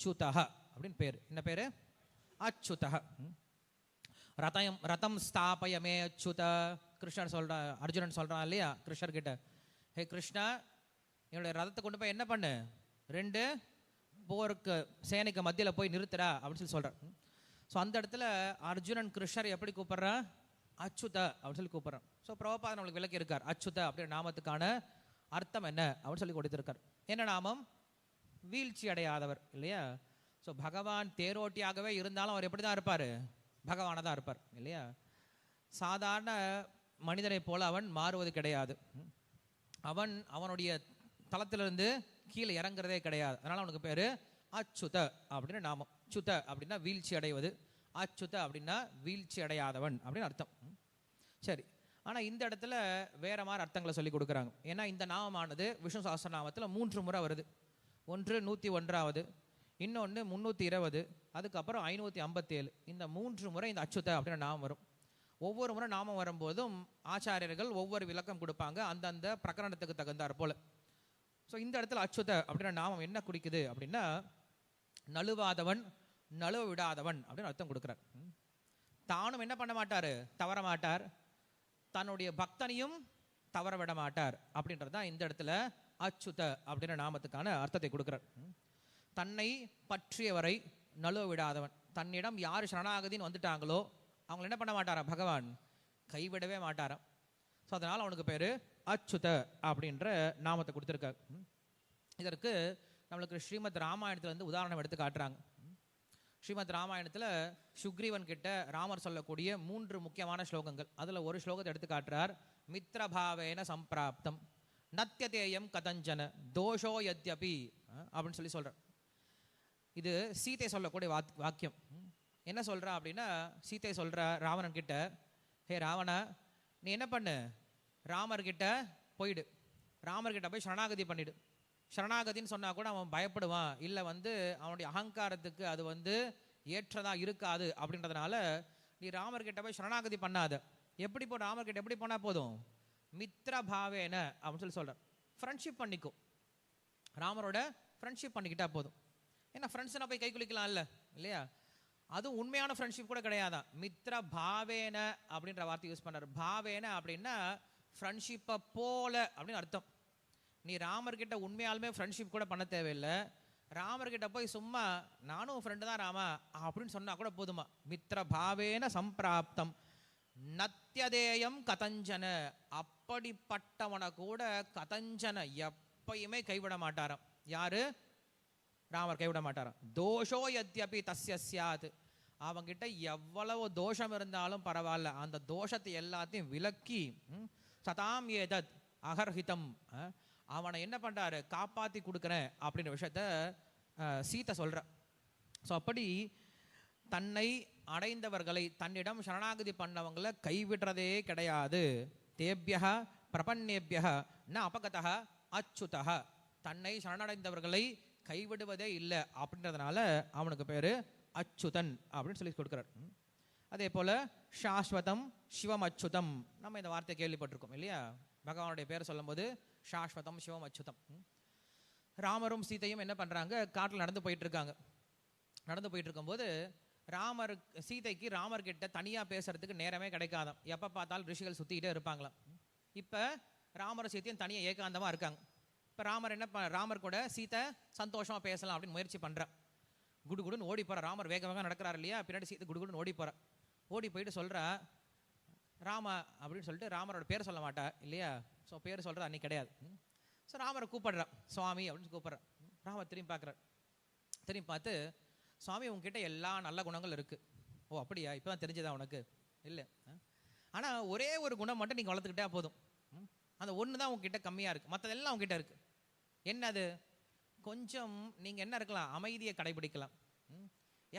அச்சுதக அப்படின்னு பேர். என்ன பேர்? அச்சுதக ம். ரதம் ரதம் ஸ்தாபயமே அச்சுத. கிருஷ்ணன் சொல்கிறான் அர்ஜுனன் சொல்கிறான் இல்லையா? கிருஷ்ணர்கிட்ட. ஹே கிருஷ்ணா என்னுடைய ரதத்தை கொண்டு போய் என்ன பண்ணு? ரெண்டு போருக்கு சேனைக்கு மத்தியில் போய் நிறுத்துறா அப்படின்னு சொல்லி சொல்கிறேன் ஸோ அந்த இடத்துல அர்ஜுனன் கிருஷ்ணர் எப்படி கூப்பிட்றான் அச்சுத அப்படின்னு சொல்லி கூப்பிட்றான். ஸோ பிரபாதன் நம்மளுக்கு விளக்கி இருக்கார் அச்சுத அப்படின்ற நாமத்துக்கான அர்த்தம் என்ன? அப்படின்னு சொல்லி கொடுத்துருக்கார். என்ன நாமம்? வீழ்ச்சி அடையாதவர் இல்லையா? ஸோ பகவான் தேரோட்டியாகவே இருந்தாலும் அவர் எப்படி தான் இருப்பார்? பகவானாக தான் இருப்பார் இல்லையா? சாதாரண மனிதனை போல அவன் மாறுவது கிடையாது. அவன் அவனுடைய தளத்திலிருந்து கீழே இறங்குறதே கிடையாது. அதனால அவனுக்கு பேரு அச்சுத அப்படின்னு நாமம். சுத அப்படின்னா வீழ்ச்சி அடைவது. அச்சுத அப்படின்னா வீழ்ச்சி அடையாதவன் அப்படின்னு அர்த்தம். சரி. ஆனா இந்த இடத்துல வேற மாதிரி அர்த்தங்களை சொல்லி கொடுக்குறாங்க. ஏன்னா இந்த நாமமானது விஷ்ணு சஹஸ்ரநாமத்துல மூன்று முறை வருது. ஒன்று நூற்றி ஒன்றாவது இன்னொன்று முந்நூற்றி இருபது அதுக்கப்புறம் ஐநூற்றி ஐம்பத்தேழு. இந்த மூன்று முறை இந்த அச்சுத அப்படின்னு நாமம் வரும். ஒவ்வொரு முறை நாமம் வரும்போதும் ஆச்சாரியர்கள் ஒவ்வொரு விளக்கம் கொடுப்பாங்க. அந்தந்த பிரகரணத்துக்கு தகுந்தாற் போல். ஸோ இந்த இடத்துல அச்சுத அப்படின்ற நாமம் என்ன குறிக்குது அப்படின்னா நழுவாதவன் நழுவ விடாதவன் அப்படின்னு அர்த்தம் கொடுக்குறார். தானும் என்ன பண்ண மாட்டார்? தவற மாட்டார். தன்னுடைய பக்தனையும் தவற விட மாட்டார் அப்படின்றது தான் இந்த இடத்துல அச்சுத அப்படின்ற நாமத்துக்கான அர்த்தத்தை கொடுக்குறார். தன்னை பற்றியவரை நழுவ விடாதவன் தன்னிடம் யார் சரணாகதின்னு வந்துட்டாங்களோ அவங்களை என்ன பண்ண மாட்டாரா பகவான் கைவிடவே மாட்டாராம். ஸோ அதனால் அவனுக்கு பேர் அச்சுத அப்படின்ற நாமத்தை கொடுத்துருக்கார். இதற்கு நம்மளுக்கு ஸ்ரீமத் ராமாயணத்தில் வந்து உதாரணம் எடுத்து காட்டுறாங்க. ஸ்ரீமத் ராமாயணத்தில் சுக்ரீவன் கிட்ட ராமர் சொல்லக்கூடிய மூன்று முக்கியமான ஸ்லோகங்கள். அதில் ஒரு ஸ்லோகத்தை எடுத்து காட்டுறார். மித்ரபாவேன சம்பிராப்தம். நத்தியதேயம் கதஞ்சன தோஷோ யத்யபி அஹ், அப்படின்னு சொல்லி சொல்றார். இது சீதை சொல்லக்கூடிய வாக் வாக்கியம். என்ன சொல்கிறா அப்படின்னா சீதை சொல்கிற ராவணன் கிட்ட ஹே ராவணா நீ என்ன பண்ணு? ராமர் கிட்ட போயிடு. ராமர் கிட்ட போய் சரணாகதி பண்ணிடு. சரணாகதின்னு சொன்னா கூட அவன் பயப்படுவான். இல்லை வந்து அவனுடைய அகங்காரத்துக்கு அது வந்து ஏற்றதா இருக்காது. அப்படின்றதுனால நீ ராமர் கிட்ட போய் சரணாகதி பண்ணாத. எப்படி போ ராமர் கிட்ட எப்படி போனா போதும்? மித்ரபாவேன அப்படின்னு சொல்லி சொல்கிறார் ஃப்ரெண்ட்ஷிப் பண்ணிக்கும். ராமரோட ஃப்ரெண்ட்ஷிப் பண்ணிக்கிட்டா போதும். ஏன்னா ஃப்ரெண்ட்ஸ்னா போய் கை குளிக்கலாம் இல்லை இல்லையா? அதுவும் உண்மையான ஃப்ரெண்ட்ஷிப் கூட கிடையாதான். மித்ர பாவேன அப்படின்ற வார்த்தை யூஸ் பண்ணார் பாவேன அப்படின்னா ஃப்ரெண்ட்ஷிப்பை போல அப்படின்னு அர்த்தம். நீ ராமர்கிட்ட உண்மையாலுமே ஃப்ரெண்ட்ஷிப் கூட பண்ண தேவையில்லை. ராமர்கிட்ட போய் சும்மா நானும் ஃப்ரெண்டு தான் ராமா அப்படின்னு சொன்னா கூட போதுமா? மித்ர பாவேன சம்பிராப்தம். நத்தியதேயம் கதஞ்சன. அப்படிப்பட்டவனை கூட கதஞ்சன எப்பயுமே கைவிட மாட்டாராம். யாரு? ராமர் கைவிட மாட்டாராம். தோஷோ யத்யபி தஸ்ய சியாது அவங்கிட்ட எவ்வளவு தோஷம் இருந்தாலும் பரவாயில்ல. அந்த தோஷத்தை எல்லாத்தையும் விலக்கி சதாம் ஏதத் அகர்ஹிதம் அவனை என்ன பண்றாரு? காப்பாத்தி கொடுக்குறேன் அப்படின்ற விஷயத்த அஹ், சீதை சொல்ற. ஸோ அப்படி தன்னை அடைந்தவர்களை தன்னிடம் சரணாகதி பண்ணவங்களை கைவிடுறதே கிடையாது. தேபியக பிரபன்னேபியக ந அபகதக அச்சுதக தன்னை சரணடைந்தவர்களை கைவிடுவதே இல்லை அப்படின்றதுனால அவனுக்கு பேர் அச்சுதன் அப்படின்னு சொல்லி கொடுக்குறார். அதே போல சாஸ்வதம் சிவம் அச்சுதம் நம்ம இந்த வார்த்தையை கேள்விப்பட்டிருக்கோம் இல்லையா? பகவானுடைய பேரை சொல்லும்போது சாஸ்வதம் சிவம் அச்சுதம் ராமரும் சீதையும் என்ன பண்றாங்க? காட்டில் நடந்து போயிட்டு இருக்காங்க. நடந்து போயிட்டு இருக்கும்போது ராமர் சீதைக்கு ராமர் கிட்ட தனியாக பேசுறதுக்கு நேரமே கிடைக்காதாம். எப்போ பார்த்தாலும் ரிஷிகள் சுத்திக்கிட்டே இருப்பாங்களாம். இப்போ ராமர் சீத்தையும் தனியாக ஏகாந்தமா இருக்காங்க. இப்போ ராமர் என்ன ப- ராமர் கூட சீதை சந்தோஷமாக பேசலாம் அப்படின்னு முயற்சி பண்றா. குடுகுடுன்னு ஓடி போற. ராமர் வேக வேகம் நடக்கிறார் இல்லையா? பின்னாடி சீதை குடுகுடுன்னு ஓடி போகிறேன் ஓடி போயிட்டு சொல்கிறா ராம அப்படின்னு சொல்லிட்டு ராமரோட பேர் சொல்ல மாட்டா இல்லையா? ஸோ பேர் சொல்கிறது அன்றைக்கி கிடையாது. ஸோ ராமரை கூப்பிடுறான் சுவாமி அப்படின்னு கூப்பிடுறா. ராமர் திரும்பி பார்க்குறார். திரும்பி பார்த்து சுவாமி உங்ககிட்ட எல்லா நல்ல குணங்கள் இருக்கு. ஓ அப்படியா? இப்பதான் தெரிஞ்சதா உனக்கு? இல்லை. ஆனா ஒரே ஒரு குணம் மட்டும் நீங்க வளர்த்துக்கிட்டா போதும். அந்த ஒன்று தான் உங்ககிட்ட கம்மியா இருக்கு. மற்றதெல்லாம் உங்ககிட்ட இருக்கு. என்னது? கொஞ்சம் நீங்க என்ன இருக்கலாம் அமைதியை கடைபிடிக்கலாம்.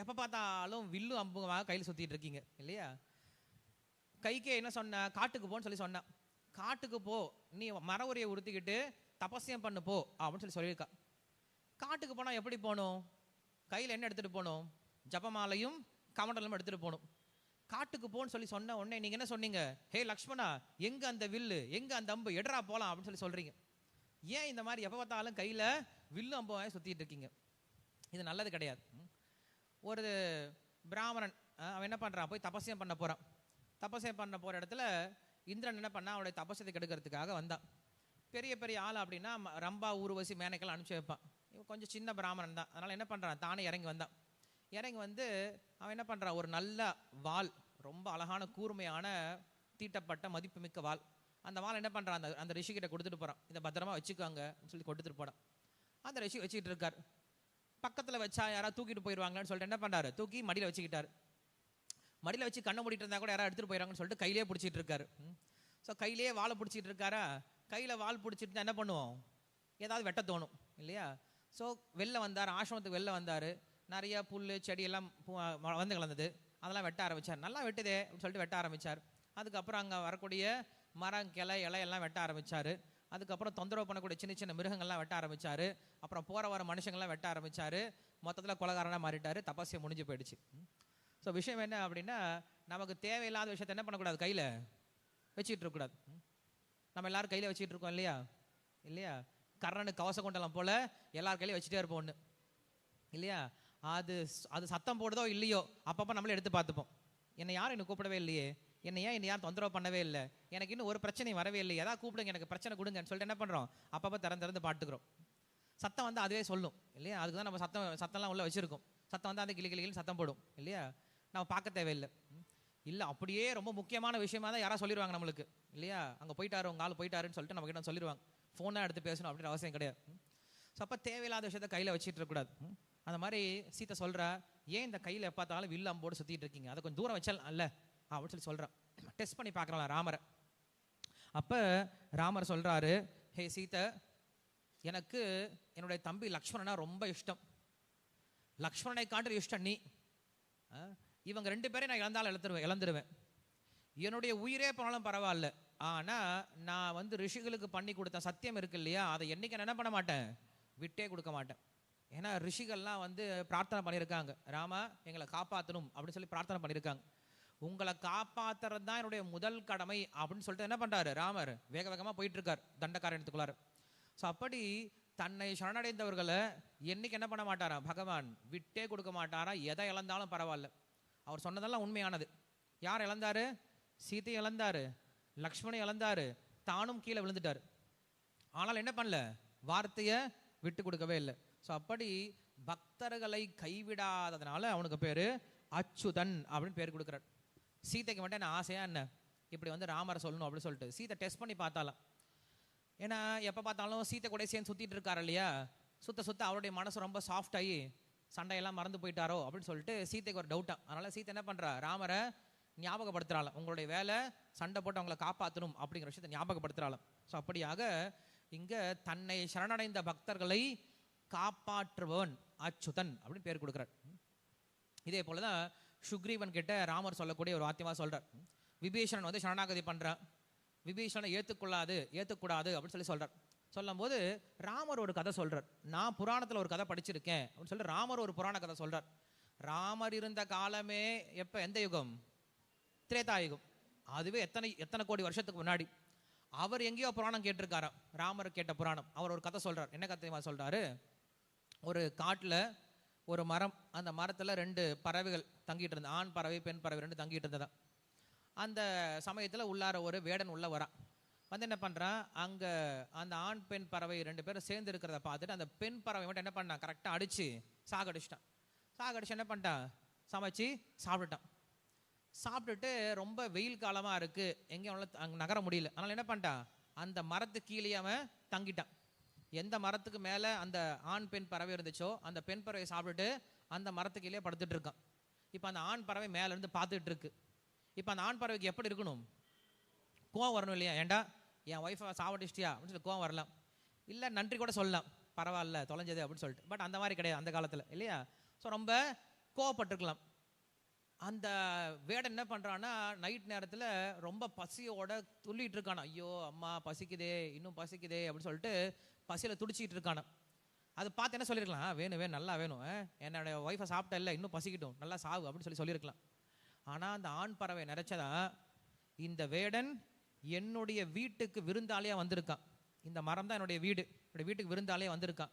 எப்போ எப்ப பார்த்தாலும் வில்லு அம்புமாக கையில் சுத்திட்டு இருக்கீங்க. இல்லையா? கைக்கே என்ன சொன்ன? காட்டுக்கு போன்னு சொல்லி சொன்னான். காட்டுக்கு போ. நீ மர உரையை உறுத்திக்கிட்டு தபஸ்யம் பண்ணு போ. அப்படின்னு சொல்லி சொல்லியிருக்கா. காட்டுக்கு போனா எப்படி போகணும்? கையில் என்ன எடுத்துகிட்டு போகணும் ஜபமாலையும் கமண்டலும் எடுத்துகிட்டு போகணும் காட்டுக்கு போன்னு சொல்லி சொன்ன உடனே நீங்கள் என்ன சொன்னீங்க? ஹே லக்ஷ்மணா எங்கே அந்த வில்லு? எங்கே அந்த அம்பு? எடரா போகலாம் அப்படின்னு சொல்லி சொல்கிறீங்க ஏன் இந்த மாதிரி எப்போ பார்த்தாலும் கையில் வில்லு அம்பு சுற்றிட்டு இருக்கீங்க? இது நல்லது கிடையாது. ஒரு பிராமணன் அவன் என்ன பண்ணுறான் போய் தபசியம் பண்ண போகிறான் தபசியம் பண்ண போகிற இடத்துல இந்திரன் என்ன பண்ணா அவனுடைய தபசத்தை கெடுக்கிறதுக்காக வந்தான். பெரிய பெரிய ஆள் அப்படின்னா ரம்பா ஊர்வசி மேனைக்கெல்லாம் அனுப்பிச்சி வைப்பான். இவன் கொஞ்சம் சின்ன பிராமணன் தான். அதனால என்ன பண்ணுறான் தானே இறங்கி வந்தான். இறங்கி வந்து அவன் என்ன பண்ணுறான் ஒரு நல்ல வால் ரொம்ப அழகான கூர்மையான தீட்டப்பட்ட மதிப்புமிக்க வாள். அந்த வாள் என்ன பண்ணுறான் அந்த அந்த ரிஷிகிட்ட கொடுத்துட்டு போகிறான் இதை பத்திரமா வச்சுக்கோங்க சொல்லி கொடுத்துட்டு போகிறான் அந்த ரிஷி வச்சுக்கிட்டு இருக்கார். பக்கத்தில் வச்சா யாராவது தூக்கிட்டு போயிடுவாங்களேன்னு சொல்லிட்டு என்ன பண்ணுறாரு தூக்கி மடியில் வச்சுக்கிட்டார். மடியில் வச்சு கண்ணை மூடிட்டு இருந்தால் கூட யாராவது எடுத்துகிட்டு போயிடுறாங்கன்னு சொல்லிட்டு கையிலே பிடிச்சிட்டு இருக்காரு. ஸோ கையிலேயே வாழை பிடிச்சிட்டு இருக்காரா? கையில் வாள் பிடிச்சிட்டு என்ன பண்ணுவோம்? ஏதாவது வெட்ட தோணும் இல்லையா? ஸோ வெளில வந்தார் ஆசிரமத்துக்கு வெளில வந்தார். நிறைய புல் செடி எல்லாம் வந்து கலந்தது. அதெல்லாம் வெட்ட ஆரம்பிச்சார். நல்லா வெட்டுதே அப்படின்னு சொல்லிட்டு வெட்ட ஆரம்பிச்சார். அதுக்கப்புறம் அங்கே வரக்கூடிய மரம் கிளை இலையெல்லாம் வெட்ட ஆரம்பிச்சார். அதுக்கப்புறம் தொந்தரவு பண்ணக்கூடிய சின்ன சின்ன மிருகங்கள்லாம் வெட்ட ஆரம்பிச்சாரு. அப்புறம் போகிற வர மனுஷங்கள்லாம் வெட்ட ஆரம்பிச்சாரு. மொத்தத்தில் குலகாரனாக மாறிட்டாரு. தபாசியை முடிஞ்சு போயிடுச்சு. ஸோ விஷயம் என்ன அப்படின்னா நமக்கு தேவையில்லாத விஷயத்தை என்ன பண்ணக்கூடாது? கையில் வச்சுக்கிட்டு இருக்கக்கூடாது. நம்ம எல்லோரும் கையில் வச்சுக்கிட்டு இருக்கோம் இல்லையா? இல்லையா? கர்ணனு கவச குண்டலம் போல் எல்லார் கையிலையும் வச்சுட்டே இருப்போம் ஒன்று இல்லையா? அது அது சத்தம் போடுதோ இல்லையோ அப்பப்போ நம்மளே எடுத்து பார்த்துப்போம். என்னை யாரும் இன்னும் கூப்பிடவே இல்லையே. என்னை ஏன் என்னை யாரும் தொந்தரவு பண்ணவே இல்லை? எனக்கு இன்னும் ஒரு பிரச்சனையும் வரவே இல்லை ஏதாவது கூப்பிடுங்க எனக்கு பிரச்சனை கொடுங்கன்னு சொல்லிட்டு என்ன பண்ணுறோம் அப்பப்போ திறந்து திறந்து பாட்டுக்கிறோம் சத்தம் வந்து அதுவே சொல்லும் இல்லையா? அதுக்கு தான் நம்ம சத்தம் சத்தம்லாம் உள்ளே வச்சுருக்கோம். சத்தம் வந்து அந்த கிளி கிளின்னு சத்தம் போடும் இல்லையா? நம்ம பார்க்க தேவையில்லை. இல்லை அப்படியே ரொம்ப முக்கியமான விஷயமா தான் யாராவது சொல்லிடுவாங்க நம்மளுக்கு இல்லையா? அங்கே போயிட்டாரு உங்கள் ஆள் போயிட்டாருன்னு சொல்லிட்டு நம்ம கிட்ட சொல்லிடுவாங்க ஃபோனாக எடுத்து பேசணும் அப்படின்ற அவசியம் கிடையாது. ஸோ அப்போ தேவையில்லாத விஷயத்த கையில் வச்சிட்டு இருக்கக்கூடாது. அந்த மாதிரி சீத்தை சொல்கிறா ஏன் இந்த கையில் எப்போ பார்த்தாலும் அம்போடு சுற்றிட்டு இருக்கீங்க? அதை கொஞ்சம் தூரம் வச்சால் அல்ல அப்படின்னு சொல்லி சொல்கிறான் டெஸ்ட் பண்ணி பார்க்குறான் ராமரை. அப்போ ராமர் சொல்கிறாரு ஹே சீத்தை எனக்கு என்னுடைய தம்பி லக்ஷ்மணனா ரொம்ப இஷ்டம். லக்ஷ்மணனை காட்டில் இஷ்டம் நீ. இவங்க ரெண்டு பேரையும் நான் இழந்தாலும் இழந்துருவேன் இழந்துருவேன். என்னுடைய உயிரே போனாலும் பரவாயில்ல. ஆனால் நான் வந்து ரிஷிகளுக்கு பண்ணி கொடுத்த சத்தியம் இருக்கு இல்லையா அதை என்னைக்கு நான் என்ன பண்ண மாட்டேன்? விட்டே கொடுக்க மாட்டேன். ஏன்னா ரிஷிகள்லாம் வந்து பிரார்த்தனை பண்ணியிருக்காங்க. ராமா எங்களை காப்பாற்றணும் அப்படின்னு சொல்லி பிரார்த்தனை பண்ணியிருக்காங்க. உங்களை காப்பாத்துறது தான் என்னுடைய முதல் கடமை அப்படின்னு சொல்லிட்டு என்ன பண்ணுறாரு ராமர் வேக வேகமாக போயிட்டுருக்கார் தண்டக்காரணத்துக்குள்ளார் ஸோ அப்படி தன்னை சரணடைந்தவர்களை என்னைக்கு என்ன பண்ண மாட்டாரா? பகவான் விட்டே கொடுக்க மாட்டாரா? எதை இழந்தாலும் பரவாயில்ல. அவர் சொன்னதெல்லாம் உண்மையானது. யார் இழந்தார்? சீத்தை இழந்தார். லக்ஷ்மணை இழந்தாரு தானும் கீழே விழுந்துட்டாரு. ஆனால் என்ன பண்ணல? வார்த்தையை விட்டு கொடுக்கவே இல்லை. ஸோ அப்படி பக்தர்களை கைவிடாததுனால அவனுக்கு பேரு அச்சுதன் அப்படின்னு பேர் கொடுக்குறார். சீதைக்கு மட்டும் என்ன ஆசையா என்ன? இப்படி வந்து ராமரை சொல்லணும் அப்படின்னு சொல்லிட்டு. சீதை டெஸ்ட் பண்ணி பார்த்தாலாம் ஏன்னா எப்போ பார்த்தாலும் சீத்தை கூட சேர்ந்து சுத்திட்டு இருக்காரு இல்லையா? சுத்த சுத்த அவருடைய மனசு ரொம்ப சாஃப்ட் ஆகி சண்டையெல்லாம் மறந்து போயிட்டாரோ அப்படின்னு சொல்லிட்டு சீதைக்கு ஒரு டவுட்டா அதனால சீத்தை என்ன பண்றா? ராமரை ஞாபகப்படுத்துகிறாள் உங்களுடைய வேலை சண்டை போட்டு அவங்கள காப்பாற்றணும் அப்படிங்கிற விஷயத்தை ஞாபகப்படுத்துகிறாள் ஸோ அப்படியாக இங்க தன்னை சரணடைந்த பக்தர்களை காப்பாற்றுபவன் அச்சுதன் அப்படின்னு பேர் கொடுக்குறார். இதே போலதான் சுக்ரீவன் கிட்ட ராமர் சொல்லக்கூடிய ஒரு வாத்தியமா சொல்கிறார் விபீஷணன் வந்து சரணாகதி பண்ணுறான் விபீஷணனை ஏத்துக்கொள்ளாது ஏற்றுக்கூடாது அப்படின்னு சொல்லி சொல்கிறார் சொல்லும்போது ராமர் ஒரு கதை சொல்கிறார் நான் புராணத்துல ஒரு கதை படிச்சிருக்கேன் அப்படின்னு சொல்லி ராமர் ஒரு புராண கதை சொல்றார். ராமர் இருந்த காலமே எப்ப? எந்த யுகம்? திரேதாயுகம். அதுவே எத்தனை எத்தனை கோடி வருஷத்துக்கு முன்னாடி. அவர் எங்கேயோ புராணம் கேட்டிருக்காராம் ராமர் கேட்ட புராணம். அவர் ஒரு கதை சொல்கிறார் என்ன கதை தெரியுமா ஒரு காட்டில் ஒரு மரம் அந்த மரத்தில் ரெண்டு பறவைகள் தங்கிட்டு இருந்த ஆண் பறவை பெண் பறவை ரெண்டு தங்கிட்டு இருந்ததான் அந்த சமயத்தில் உள்ளார ஒரு வேடன் உள்ளே வரான் வந்து என்ன பண்ணுறான் அங்கே அந்த ஆண் பெண் பறவை ரெண்டு பேரும் சேர்ந்து இருக்கிறத பார்த்துட்டு அந்த பெண் பறவை மட்டும் என்ன பண்ணான் கரெக்டாக அடித்து சாகடிச்சிட்டான் சாகடிச்சு என்ன பண்ணிட்டான் சமைச்சு சாப்பிட்டுட்டான் சாப்பிட்டுட்டு ரொம்ப வெயில் காலமா இருக்கு. எங்கேயும் அவனால் அங்கே நகர முடியல. அதனால என்ன பண்ணிட்டான்? அந்த மரத்து கீழே அவன் தங்கிட்டான். எந்த மரத்துக்கு மேல அந்த ஆண் பெண் பறவை இருந்துச்சோ அந்த பெண் பறவை சாப்பிட்டுட்டு அந்த மரத்துக்கு கீழே படுத்துட்டு இருக்கான். இப்போ அந்த ஆண் பறவை மேல இருந்து பார்த்துட்டு இருக்கு. இப்போ அந்த ஆண் பறவைக்கு எப்படி இருக்கணும்? கோவம் வரணும் இல்லையா? ஏன்டா என் ஒய்ஃபை சாவடிச்சிட்டியா? அப்படின்னு சொல்லி கோவம் வரலாம். இல்லை நன்றி கூட சொல்லலாம். பரவாயில்ல தொலைஞ்சது அப்படின்னு சொல்லிட்டு. பட் அந்த மாதிரி கிடையாது அந்த காலத்தில். இல்லையா? ஸோ ரொம்ப கோவப்பட்டிருக்கலாம். அந்த வேடன் என்ன பண்ணுறான்னா நைட் நேரத்தில் ரொம்ப பசியோட துள்ளிட்டு இருக்கானா. ஐயோ அம்மா பசிக்குதே இன்னும் பசிக்குதே அப்படின்னு சொல்லிட்டு பசியில் துடிச்சிட்டு இருக்கானா. அது பார்த்து என்ன சொல்லியிருக்கலாம் வேணும் வேணும் நல்லா வேணும். என்னோடய ஒய்ஃபை சாப்பிட்ட இல்லை இன்னும் பசிக்கிட்டோம். நல்லா சாவு அப்படின்னு சொல்லி சொல்லியிருக்கலாம் ஆனால் அந்த ஆண் பறவை நினச்சதா இந்த வேடன் என்னுடைய வீட்டுக்கு விருந்தாளியாக வந்திருக்கான். இந்த மரம் தான் என்னுடைய வீடு. என்னுடைய வீட்டுக்கு விருந்தாளியாக வந்திருக்கான்.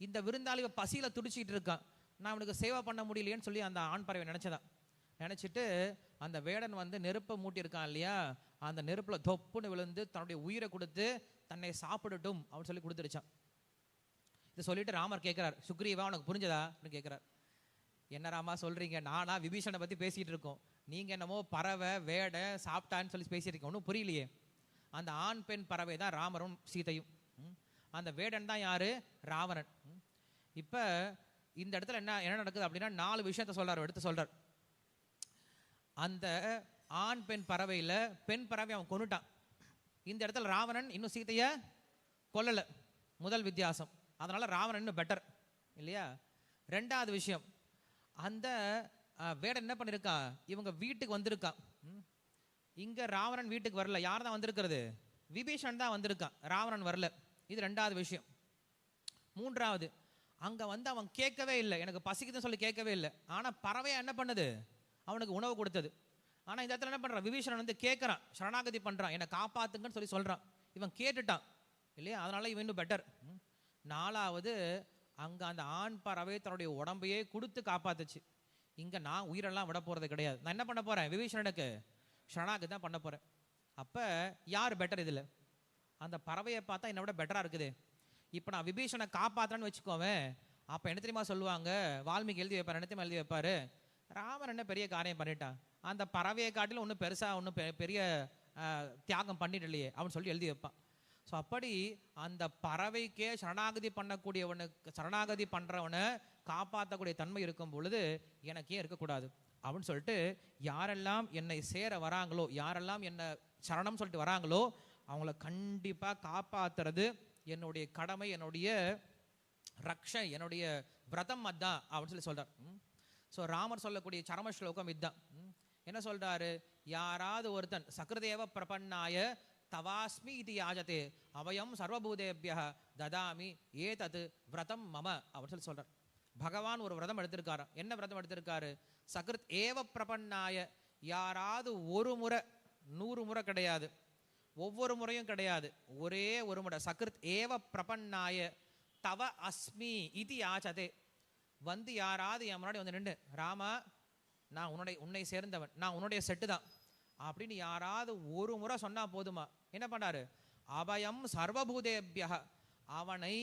இந்த விருந்தாளி பசியில் துடிச்சிக்கிட்டு துடிச்சிட்டு இருக்கான். நான் அவனுக்கு சேவை பண்ண முடியலையேன்னு சொல்லி அந்த ஆண் பறவை நினச்சதான் நினச்சிட்டு அந்த வேடன் வந்து நெருப்பை மூட்டியிருக்கான் இல்லையா? அந்த நெருப்பில் தொப்புன்னு விழுந்து தன்னுடைய உயிரை கொடுத்து தன்னை சாப்பிடட்டும் அப்படின்னு சொல்லி கொடுத்துருச்சான் இதை சொல்லிட்டு ராமர் கேட்குறார் சுக்ரீவா உனக்கு புரிஞ்சதான்னு கேட்குறார். என்ன ராமா சொல்கிறீங்க நானா விபீஷனை பற்றி பேசிகிட்டு இருக்கோம். நீங்கள் என்னமோ பறவை வேடை சாப்பிட்டான்னு சொல்லி பேசியிருக்கீங்க. ஒன்றும் புரியலையே. அந்த ஆண் பெண் பறவை தான் ராமரும் சீதையும். அந்த வேடன் தான் யார்? ராவணன். இப்போ இந்த இடத்துல என்ன என்ன நடக்குது அப்படின்னா நாலு விஷயத்த சொல்கிறார் எடுத்து சொல்கிறார் அந்த ஆண் பெண் பறவையில பெண் பறவை அவன் கொன்னுட்டான். இந்த இடத்துல ராவணன் இன்னும் சீதைய கொல்லல. முதல் வித்தியாசம். அதனால ராவணன் இன்னும் பெட்டர் இல்லையா? ரெண்டாவது விஷயம். அந்த வேடன் என்ன பண்ணிருக்கான் இவங்க வீட்டுக்கு வந்திருக்கான். ம். இங்க ராவணன் வீட்டுக்கு வரல. யார் தான் வந்திருக்கிறது? விபீஷன் தான் வந்திருக்கான். ராவணன் வரல. இது ரெண்டாவது விஷயம். மூன்றாவது அங்க வந்து அவன் கேட்கவே இல்லை. எனக்கு பசிக்குதுன்னு சொல்லி கேட்கவே இல்லை. ஆனா பறவையா என்ன பண்ணுது? அவனுக்கு உணவு கொடுத்தது. ஆனால் இந்த இடத்துல என்ன பண்ணுறான் விபீஷணன் வந்து கேட்குறான் சரணாகதி பண்ணுறான் என்னை காப்பாத்துங்கன்னு சொல்லி சொல்கிறான் இவன் கேட்டுட்டான். இல்லையா? அதனால் இவன் இன்னும் பெட்டர் நாலாவது அங்கே அந்த ஆண் பறவை தன்னுடைய உடம்பையே கொடுத்து காப்பாத்துச்சு. இங்கே நான் உயிரெல்லாம் விட போகிறது கிடையாது. நான் என்ன பண்ண போகிறேன் விபீஷணனுக்கு ஷரணாகதி தான் பண்ண போகிறேன் அப்போ யார் பெட்டர் இதில்? அந்த பறவையை பார்த்தா என்னை விட பெட்டராக இருக்குது. இப்போ நான் விபீஷனை காப்பாற்றுறேன்னு வச்சுக்கோவேன். அப்போ என்ன தெரியுமா சொல்லுவாங்க? வால்மீகி எழுதி வைப்பார். என்ன தெரியுமா எழுதி வைப்பார்? ராமன் என்ன பெரிய காரியம் பண்ணிட்டான்? அந்த பறவையை காட்டிலும் ஒன்றும் பெருசாக ஒன்றும் பெரிய தியாகம் பண்ணிடலையே அவன் சொல்லி எழுதி வைப்பான். ஸோ அப்படி அந்த பறவைக்கே சரணாகதி பண்ணக்கூடியவனுக்கு சரணாகதி பண்ணுறவனை காப்பாற்றக்கூடிய தன்மை இருக்கும் பொழுது எனக்கே இருக்கக்கூடாது அப்படின்னு சொல்லிட்டு யாரெல்லாம் என்னை சேர வராங்களோ யாரெல்லாம் என்னை சரணம் சொல்லிட்டு வராங்களோ அவங்கள கண்டிப்பாக காப்பாத்துறது என்னுடைய கடமை என்னுடைய ரக்ஷ என்னுடைய விரதம் அதான் அப்படின்னு சொல்லி சொல்றார். ஸோ ராமர் சொல்லக்கூடிய சரம ஸ்லோகம் இதுதான் என்ன சொல்றாரு? யாராவது ஒருத்தன் சக்ரதேவ பிரபன்னாய தவாஸ்மி இது யாஜதே அவயம் சர்வபூதேபிய ததாமி ஏதது விரதம் மம அப்படின்னு சொல்லி சொல்றார். பகவான் ஒரு விரதம் எடுத்திருக்காராம். என்ன விரதம் எடுத்திருக்காரு? சக்ருத் ஏவ பிரபன்னாய யாராவது ஒரு முறை நூறு முறை கிடையாது. ஒவ்வொரு முறையும் கிடையாது. ஒரே ஒரு முறை. சக்ருத் ஏவ பிரபன்னாய தவ அஸ்மி இது யாச்சதே வந்து யாராவது என் முன்னாடி வந்து நின்று ராமா நான் உன்னுடைய உன்னை சேர்ந்தவன். நான் உன்னுடைய செட்டு தான். அப்படின்னு யாராவது ஒரு முறை சொன்னால் போதுமா? என்ன பண்ணாரு அபயம் சர்வபூதேபிய அவனை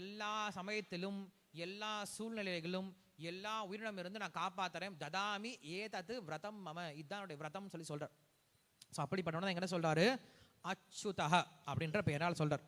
எல்லா சமயத்திலும் எல்லா சூழ்நிலைகளிலும் எல்லா உயிரினம் இருந்து நான் காப்பாத்துறேன். ததாமி ஏதத்து விரதம் மம. இதுதான் என்னுடைய விரதம் சொல்லி சொல்கிறார் ஸோ அப்படிப்பட்டவன என்ன சொல்கிறாரு அச்சுதஹ அப்படின்ற பெயரால் சொல்கிறார்